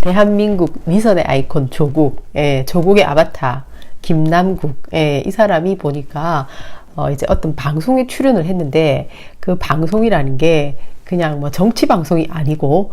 대한민국 위선의 아이콘 조국, 예, 조국의 아바타 김남국, 예, 이 사람이 보니까 어, 이제 어떤 방송에 출연을 했는데 그 방송이라는 게 그냥 뭐 정치 방송이 아니고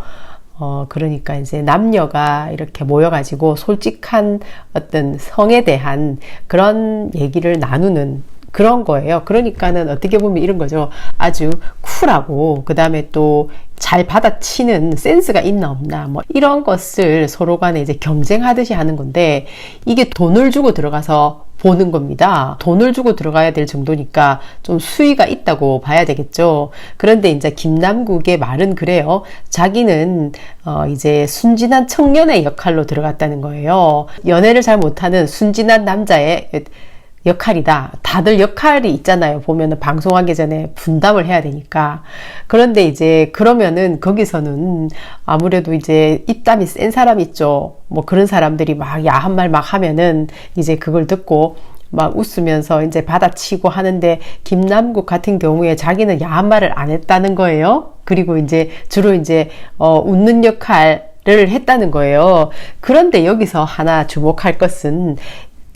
어, 그러니까 이제 남녀가 이렇게 모여가지고 솔직한 어떤 성에 대한 그런 얘기를 나누는 그런 거예요. 그러니까는 어떻게 보면 이런 거죠. 아주 쿨하고, 그 다음에 또 잘 받아치는 센스가 있나 없나, 뭐 이런 것을 서로 간에 이제 경쟁하듯이 하는 건데, 이게 돈을 주고 들어가서 보는 겁니다. 돈을 주고 들어가야 될 정도니까 좀 수위가 있다고 봐야 되겠죠. 그런데 이제 김남국의 말은 그래요. 자기는 어 이제 순진한 청년의 역할로 들어갔다는 거예요. 연애를 잘 못하는 순진한 남자의 역할이다. 다들 역할이 있잖아요. 보면은 방송하기 전에 분담을 해야 되니까. 그런데 이제 그러면은 거기서는 아무래도 이제 입담이 센 사람 있죠. 뭐 그런 사람들이 막 야한 말 막 하면은 이제 그걸 듣고 막 웃으면서 이제 받아치고 하는데 김남국 같은 경우에 자기는 야한 말을 안 했다는 거예요. 그리고 이제 주로 이제 어 웃는 역할 을 했다는 거예요. 그런데 여기서 하나 주목할 것은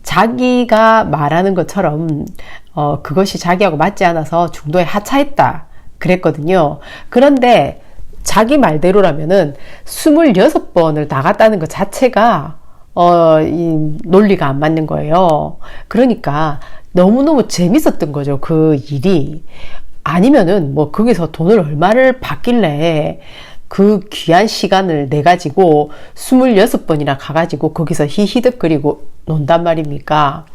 자기가 말하는 것처럼 어, 그것이 자기하고 맞지 않아서 중도에 하차했다 그랬거든요. 그런데 자기 말대로라면은 26번을 나갔다는 것 자체가 어, 이 논리가 안 맞는 거예요. 그러니까 너무너무 재밌었던 거죠. 그 일이. 아니면은 뭐 거기서 돈을 얼마를 받길래 그 귀한 시간을 내 가지고 26번이나 가가지고 거기서 히히득거리고 논단 말입니까?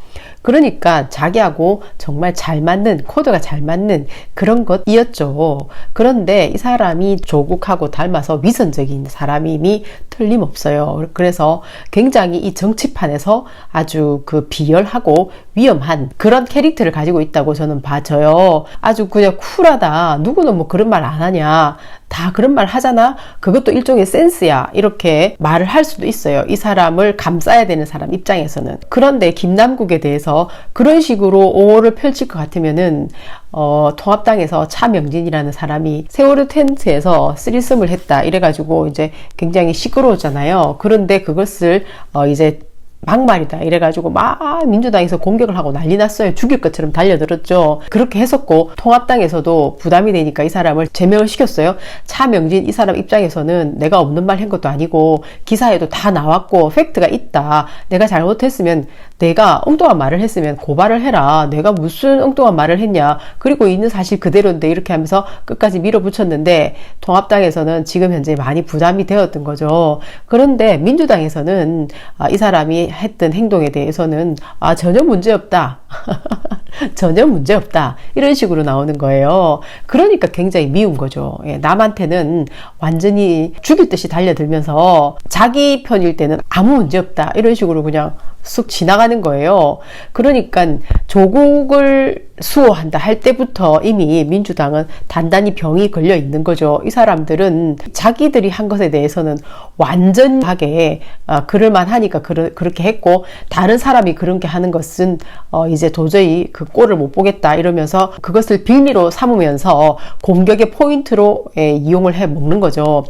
그러니까 자기하고 정말 잘 맞는 코드가 잘 맞는 그런 것이었죠. 그런데 이 사람이 조국하고 닮아서 위선적인 사람임이 틀림없어요. 그래서 굉장히 이 정치판에서 아주 그 비열하고 위험한 그런 캐릭터를 가지고 있다고 저는 봐져요. 아주 그냥 쿨하다. 누구는 뭐 그런 말 안 하냐. 다 그런 말 하잖아? 그것도 일종의 센스야. 이렇게 말을 할 수도 있어요. 이 사람을 감싸야 되는 사람 입장에서는. 그런데 김남국에 대해서 그런 식으로 오를 펼칠 것 같으면은, 어, 통합당에서 차명진이라는 사람이 세월호 텐트에서 쓰리썸을 했다. 이래가지고 이제 굉장히 시끄러웠잖아요. 그런데 그것을, 어, 이제 막말이다 이래가지고 막 민주당에서 공격을 하고 난리 났어요. 죽일 것처럼 달려들었죠. 그렇게 했었고 통합당에서도 부담이 되니까 이 사람을 제명을 시켰어요. 차명진 이 사람 입장에서는 내가 없는 말 한 것도 아니고 기사에도 다 나왔고 팩트가 있다. 내가 잘못했으면 내가 엉뚱한 말을 했으면 고발을 해라. 내가 무슨 엉뚱한 말을 했냐. 그리고 있는 사실 그대로인데 이렇게 하면서 끝까지 밀어붙였는데 통합당에서는 지금 현재 많이 부담이 되었던 거죠. 그런데 민주당에서는 아, 이 사람이 했던 행동에 대해서는 아 전혀 문제 없다. 전혀 문제 없다. 이런 식으로 나오는 거예요. 그러니까 굉장히 미운 거죠. 예, 남한테는 완전히 죽일 듯이 달려들면서 자기 편일 때는 아무 문제 없다. 이런 식으로 그냥 쑥 지나가는 거예요. 그러니까 조국을 수호한다 할 때부터 이미 민주당은 단단히 병이 걸려 있는 거죠. 이 사람들은 자기들이 한 것에 대해서는 완전하게 어, 그럴만 하니까 그렇게 했고 다른 사람이 그런 게 하는 것은 어, 이제 도저히 그 꼴을 못 보겠다 이러면서 그것을 빌미로 삼으면서 공격의 포인트로 예, 이용을 해 먹는 거죠.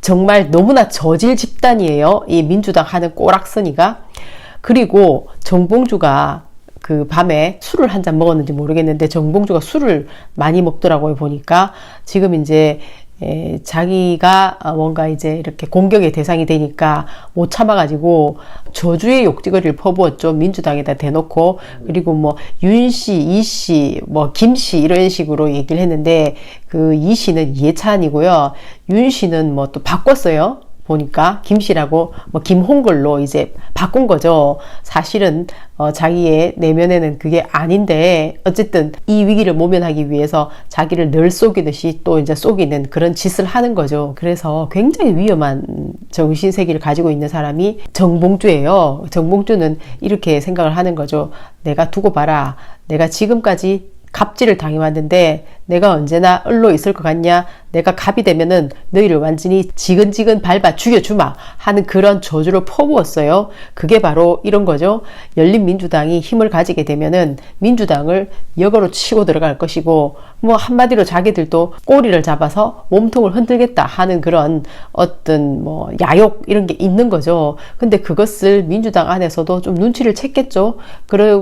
정말 너무나 저질 집단이에요. 이 민주당 하는 꼬락서니가. 그리고 정봉주가 그 밤에 술을 한 잔 먹었는지 모르겠는데 정봉주가 술을 많이 먹더라고요 보니까 지금 이제 에, 자기가 뭔가 이제 이렇게 공격의 대상이 되니까 못 참아가지고 저주의 욕지거리를 퍼부었죠. 민주당에다 대놓고. 그리고 뭐, 윤 씨, 이 씨, 뭐, 김 씨, 이런 식으로 얘기를 했는데, 그 이 씨는 이해찬이고요. 윤 씨는 뭐 또 바꿨어요. 보니까 김씨라고 뭐 김홍걸로 이제 바꾼 거죠. 사실은 어, 자기의 내면에는 그게 아닌데 어쨌든 이 위기를 모면하기 위해서 자기를 늘 속이듯이 또 이제 속이는 그런 짓을 하는 거죠. 그래서 굉장히 위험한 정신 세계를 가지고 있는 사람이 정봉주예요. 정봉주는 이렇게 생각을 하는 거죠. 내가 두고 봐라. 내가 지금까지 갑질을 당해왔는데 내가 언제나 을로 있을 것 같냐? 내가 갑이 되면은 너희를 완전히 지근지근 밟아 죽여주마 하는 그런 저주를 퍼부었어요. 그게 바로 이런 거죠. 열린민주당이 힘을 가지게 되면은 민주당을 역으로 치고 들어갈 것이고 뭐 한마디로 자기들도 꼬리를 잡아서 몸통을 흔들겠다 하는 그런 어떤 뭐 야욕 이런 게 있는 거죠. 근데 그것을 민주당 안에서도 좀 눈치를 챘겠죠.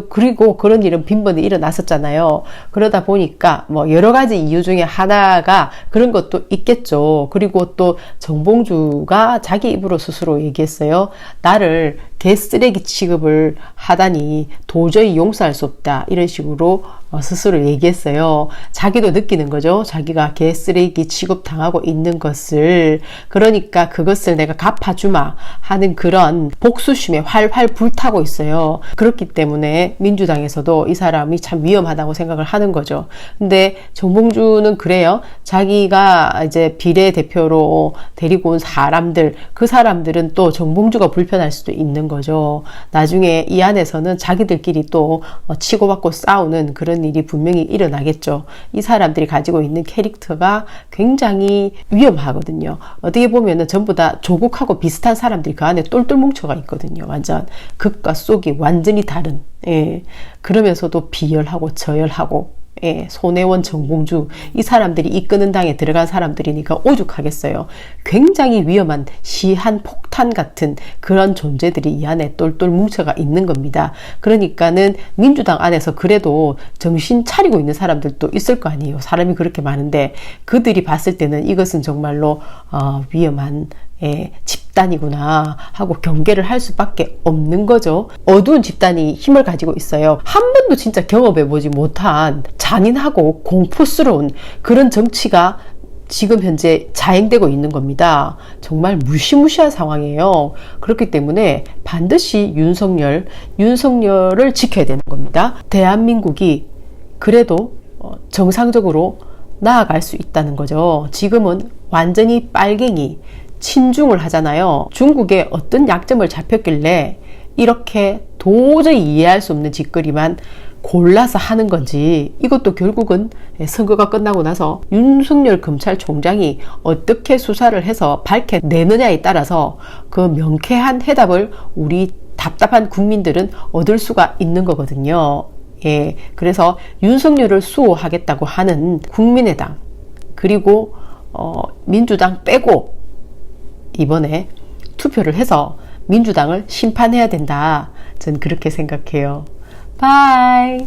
그리고 그런 일은 빈번히 일어났었잖아요. 그러다 보니까 뭐 여러 가지 이유 중에 하나가 그런 것도 있겠죠. 그리고 또 정봉주가 자기 입으로 스스로 얘기했어요. 나를 개쓰레기 취급을 하다니 도저히 용서할 수 없다. 이런 식으로 어, 스스로 얘기했어요. 자기도 느끼는 거죠. 자기가 개 쓰레기 취급당하고 있는 것을. 그러니까 그것을 내가 갚아주마 하는 그런 복수심에 활활 불타고 있어요. 그렇기 때문에 민주당에서도 이 사람이 참 위험하다고 생각을 하는 거죠. 근데 정봉주는 그래요. 자기가 이제 비례 대표로 데리고 온 사람들, 그 사람들은 또 정봉주가 불편할 수도 있는 거죠. 나중에 이 안에서는 자기들끼리 또 어, 치고받고 싸우는 그런 일이 분명히 일어나겠죠. 이 사람들이 가지고 있는 캐릭터가 굉장히 위험하거든요. 어떻게 보면은 전부 다 조국하고 비슷한 사람들이 그 안에 똘똘 뭉쳐가 있거든요. 완전 극과 속이 완전히 다른. 예. 그러면서도 비열하고 저열하고 예, 손혜원, 정봉주 이 사람들이 이끄는 당에 들어간 사람들이니까 오죽하겠어요. 굉장히 위험한 시한 폭탄 같은 그런 존재들이 이 안에 똘똘 뭉쳐가 있는 겁니다. 그러니까는 민주당 안에서 그래도 정신 차리고 있는 사람들도 있을 거 아니에요. 사람이 그렇게 많은데 그들이 봤을 때는 이것은 정말로 어, 위험한 예, 집 단이구나 하고 경계를 할 수밖에 없는 거죠. 어두운 집단이 힘을 가지고 있어요. 한 번도 진짜 경험해보지 못한 잔인하고 공포스러운 그런 정치가 지금 현재 자행되고 있는 겁니다. 정말 무시무시한 상황이에요. 그렇기 때문에 반드시 윤석열, 윤석열을 지켜야 되는 겁니다. 대한민국이 그래도 어, 정상적으로 나아갈 수 있다는 거죠. 지금은 완전히 빨갱이, 친중을 하잖아요. 중국에 어떤 약점을 잡혔길래 이렇게 도저히 이해할 수 없는 짓거리만 골라서 하는 건지 이것도 결국은 선거가 끝나고 나서 윤석열 검찰총장이 어떻게 수사를 해서 밝혀내느냐에 따라서 그 명쾌한 해답을 우리 답답한 국민들은 얻을 수가 있는 거거든요. 예. 그래서 윤석열을 수호하겠다고 하는 국민의당 그리고 어, 민주당 빼고 이번에 투표를 해서 민주당을 심판해야 된다. 전 그렇게 생각해요. 바이.